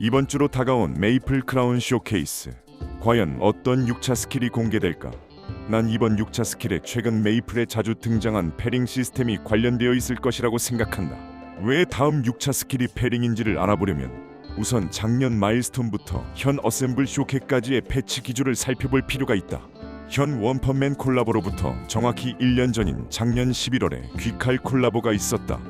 이번 주로 다가온 메이플 크라운 쇼케이스. 과연 어떤 6차 스킬이 공개될까? 난 이번 6차 스킬에 최근 메이플에 자주 등장한 패링 시스템이 관련되어 있을 것이라고 생각한다. 왜 다음 6차 스킬이 패링인지를 알아보려면 우선 작년 마일스톤부터 현 어셈블 쇼케까지의 패치 기준을 살펴볼 필요가 있다. 현 원펀맨 콜라보로부터 정확히 1년 전인 작년 11월에 귀칼 콜라보가 있었다.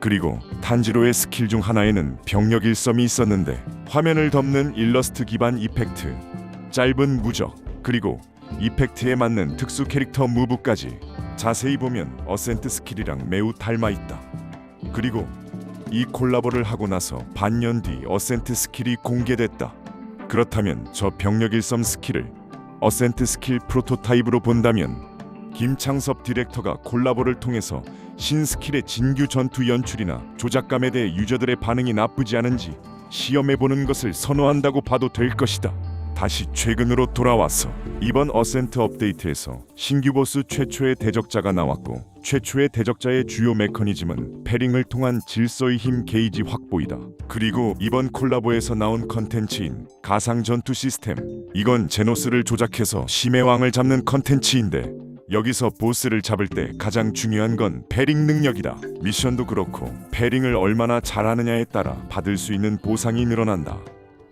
그리고 탄지로의 스킬 중 하나에는 병력 일섬이 있었는데 화면을 덮는 일러스트 기반 이펙트, 짧은 무적, 그리고 이펙트에 맞는 특수 캐릭터 무브까지 자세히 보면 어센트 스킬이랑 매우 닮아 있다. 그리고 이 콜라보를 하고 나서 반년 뒤 어센트 스킬이 공개됐다. 그렇다면 저 병력 일섬 스킬을 어센트 스킬 프로토타입으로 본다면 김창섭 디렉터가 콜라보를 통해서 신스킬의 진규 전투 연출이나 조작감에 대해 유저들의 반응이 나쁘지 않은지 시험해 보는 것을 선호한다고 봐도 될 것이다. 다시 최근으로 돌아와서 이번 어센트 업데이트에서 신규 보스 최초의 대적자가 나왔고 최초의 대적자의 주요 메커니즘은 패링을 통한 질서의 힘 게이지 확보이다. 그리고 이번 콜라보에서 나온 컨텐츠인 가상 전투 시스템 이건 제노스를 조작해서 심해 왕을 잡는 컨텐츠인데 여기서 보스를 잡을 때 가장 중요한 건 패링 능력이다. 미션도 그렇고 패링을 얼마나 잘하느냐에 따라 받을 수 있는 보상이 늘어난다.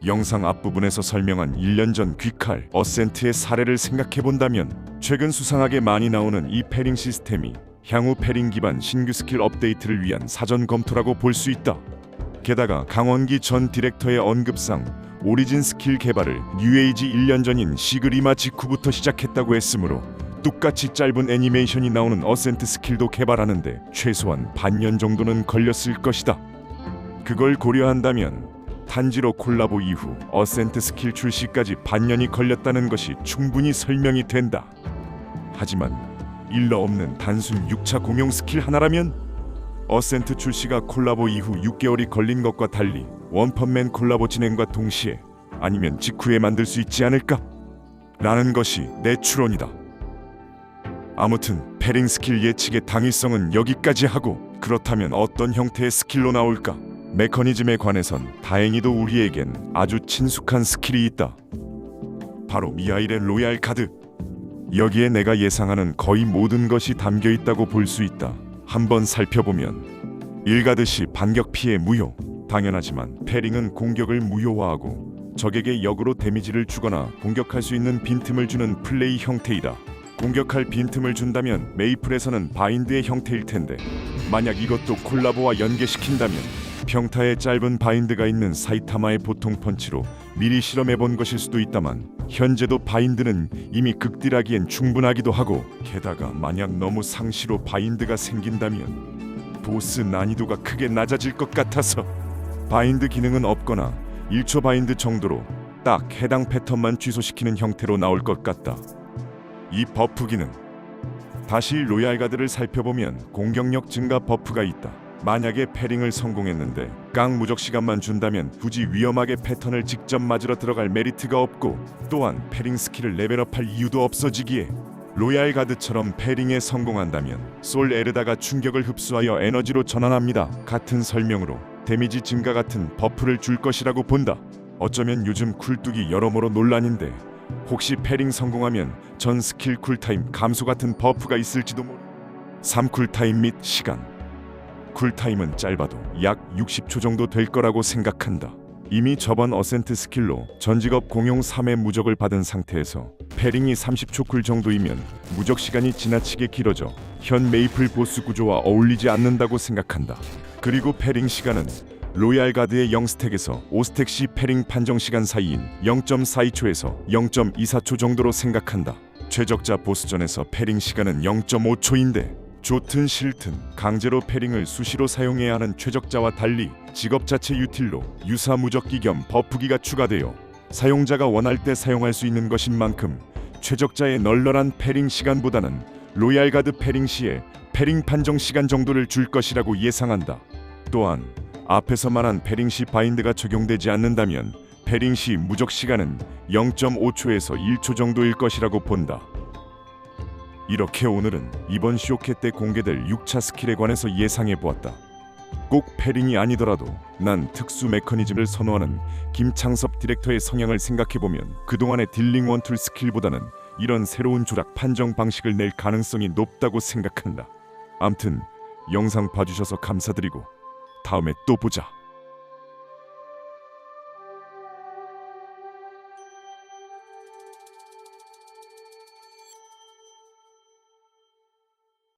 영상 앞부분에서 설명한 1년 전 귀칼 어센트의 사례를 생각해 본다면 최근 수상하게 많이 나오는 이 패링 시스템이 향후 패링 기반 신규 스킬 업데이트를 위한 사전 검토라고 볼 수 있다. 게다가 강원기 전 디렉터의 언급상 오리진 스킬 개발을 뉴에이지 1년 전인 시그리마 직후부터 시작했다고 했으므로 똑같이 짧은 애니메이션이 나오는 어센트 스킬도 개발하는데 최소한 반년 정도는 걸렸을 것이다. 그걸 고려한다면 탄지로 콜라보 이후 어센트 스킬 출시까지 반년이 걸렸다는 것이 충분히 설명이 된다. 하지만 일러 없는 단순 6차 공용 스킬 하나라면 어센트 출시가 콜라보 이후 6개월이 걸린 것과 달리 원펀맨 콜라보 진행과 동시에 아니면 직후에 만들 수 있지 않을까? 라는 것이 내 추론이다. 아무튼 패링 스킬 예측의 당위성은 여기까지 하고 그렇다면 어떤 형태의 스킬로 나올까? 메커니즘에 관해선 다행히도 우리에겐 아주 친숙한 스킬이 있다. 바로 미하일의 로얄 카드. 여기에 내가 예상하는 거의 모든 것이 담겨 있다고 볼 수 있다. 한번 살펴보면 일가듯이 반격 피해 무효. 당연하지만 패링은 공격을 무효화하고 적에게 역으로 데미지를 주거나 공격할 수 있는 빈틈을 주는 플레이 형태이다. 공격할 빈틈을 준다면 메이플에서는 바인드의 형태일 텐데 만약 이것도 콜라보와 연계시킨다면 평타의 짧은 바인드가 있는 사이타마의 보통 펀치로 미리 실험해 본 것일 수도 있다만 현재도 바인드는 이미 극딜하기엔 충분하기도 하고 게다가 만약 너무 상시로 바인드가 생긴다면 보스 난이도가 크게 낮아질 것 같아서 바인드 기능은 없거나 1초 바인드 정도로 딱 해당 패턴만 취소시키는 형태로 나올 것 같다. 이 버프 기능 다시 로얄 가드를 살펴보면 공격력 증가 버프가 있다. 만약에 패링을 성공했는데 깡 무적 시간만 준다면 굳이 위험하게 패턴을 직접 맞으러 들어갈 메리트가 없고 또한 패링 스킬을 레벨업할 이유도 없어지기에 로얄 가드처럼 패링에 성공한다면 솔 에르다가 충격을 흡수하여 에너지로 전환합니다. 같은 설명으로 데미지 증가 같은 버프를 줄 것이라고 본다. 어쩌면 요즘 쿨뚝이 여러모로 논란인데 혹시 패링 성공하면 전 스킬 쿨타임 감소 같은 버프가 있을지도 모르. 3쿨타임 및 시간 쿨타임은 짧아도 약 60초 정도 될 거라고 생각한다. 이미 저번 어센트 스킬로 전직업 공용 3회 무적을 받은 상태에서 패링이 30초 쿨 정도이면 무적 시간이 지나치게 길어져 현 메이플 보스 구조와 어울리지 않는다고 생각한다. 그리고 패링 시간은 로얄 가드의 0스택에서 5스택 시 패링 판정 시간 사이인 0.42초에서 0.24초 정도로 생각한다. 최적자 보스전에서 패링 시간은 0.5초인데 좋든 싫든 강제로 패링을 수시로 사용해야 하는 최적자와 달리 직업 자체 유틸로 유사 무적기 겸 버프기가 추가되어 사용자가 원할 때 사용할 수 있는 것인 만큼 최적자의 널널한 패링 시간보다는 로얄 가드 패링 시에 패링 판정 시간 정도를 줄 것이라고 예상한다. 또한 앞에서 말한 패링 시 바인드가 적용되지 않는다면 패링 시 무적 시간은 0.5초에서 1초 정도일 것이라고 본다. 이렇게 오늘은 이번 쇼케 때 공개될 6차 스킬에 관해서 예상해 보았다. 꼭 패링이 아니더라도 난 특수 메커니즘을 선호하는 김창섭 디렉터의 성향을 생각해 보면 그동안의 딜링 원툴 스킬보다는 이런 새로운 조작 판정 방식을 낼 가능성이 높다고 생각한다. 암튼 영상 봐주셔서 감사드리고 다음에 또 보자.